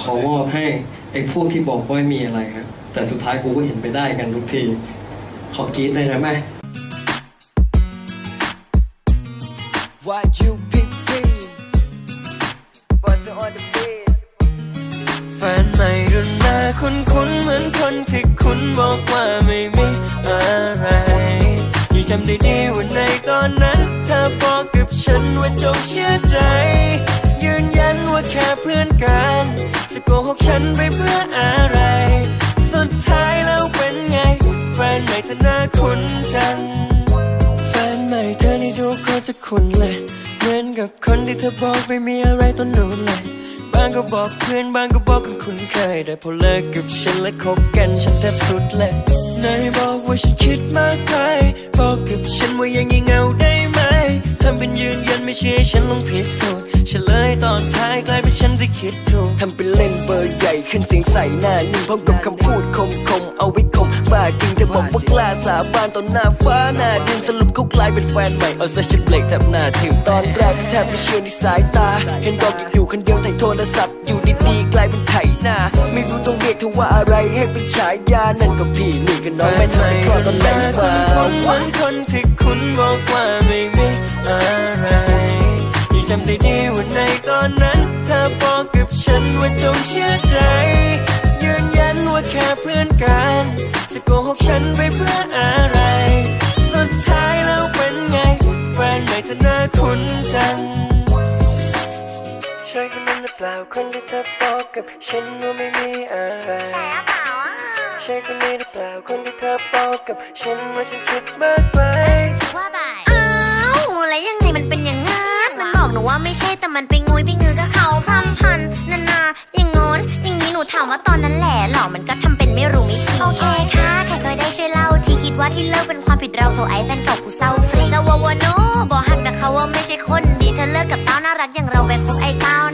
ขอมอบให้ไอ้พวกที่บอกว่าไม่มีอะไรครับแต่สุดท้ายกูก็เห็นไปได้กันทุกที ขอกรีดเลยนะแม่ Why you pick me แฟนใหม่รุ่นหน้าคุ้นคุ้นๆเหมือนคนที่คุณบอกว่าไม่มีอะไรยังจำได้ดีว่าในตอนนั้น เธอบอกกับฉันว่าจงเชื่อใจ จะโกหกฉันไปเพื่ออะไร สุดท้ายแล้วเป็นไง แฟนใหม่เธอหน้าคุ้นจัง แฟนใหม่เธอนี่ดูก็จะคุ้นเลย เหมือนกับคนที่เธอบอกไม่มีอะไรตอนนู้นเลย บางก็บอกเพื่อนบางก็บอกคนคุ้นเคย แต่พอเลิกกับฉันและคบกันฉันแทบสุดเลยไหนบอกว่าฉันคิดมากไปบอกกับฉันว่ายังงี่ง ยืนยันไม่เชื่อฉันลองพิสูจน์เฉลยตอนท้ายกลายเป็นฉันที่คิดถูกทำเป็นเล่นเบอร์ใหญ่ขึ้นเสียงใส่หน้านิ่งพร้อมกับคำพูดคมคมเอาไว้คมบ้าจริงเธอบอกว่ากล้าสาบานต่อหน้าฟ้าหน้าดินสรุปเขากลายเป็นแฟนใหม่เอาซะฉันเบรกแทบหน้าถึงตอนแรกแทบไม่เชื่อในสายตา เห็นบอกอยู่คนเดียวไถ่โทรศัพท์อยู่ดีๆกลายเป็นไถหน้าไม่รู้ต้องเรียกเธอว่าอะไรให้เป็นฉายานั่นก็พี่นี่ก็น้องไม่ทำให้คลอดตอนไหนมาเหมือนคนที่คุณบอกว่าไม่มีอะำได้ดีว่าในตอนนั้น เธอบอกกับฉันว่าจงเชื่อใจ ยืนยันว่าแค่เพื่อนกันจะโกหกฉันไปเพื่ออะไร สุดท้ายแล้วเป็นไง แฟนใหม่เธอหน้าคุ้นจังใช่คนนั้นหรือเปล่าคนที่เธอบอกกับฉันว่าไม่มีอะไรใช่คนนี้หรือเปล่าคนที่เธอบอกกับฉันว่าฉันคิดมากไปว่าไป มันไปงุยไปงือกับเขาพร่ำพันนานาอย่างงอนอย่างนี้หนูถามว่าตอนนั้นแหละหรอมันก็ทำเป็นไม่รู้ไม่ชี้โอเคค่ะใครเคยได้ช่วยเล่าที่คิดว่าที่เลิกเป็นความผิดเราโทรไอ้แฟนเก่ากูเศร้าฟรีจะวาวาโนบอกหักแต่เขาว่าไม่ใช่คนดีเธอเลิกกับเต้าน่ารักอย่างเราไปคบไอ้เต้านะ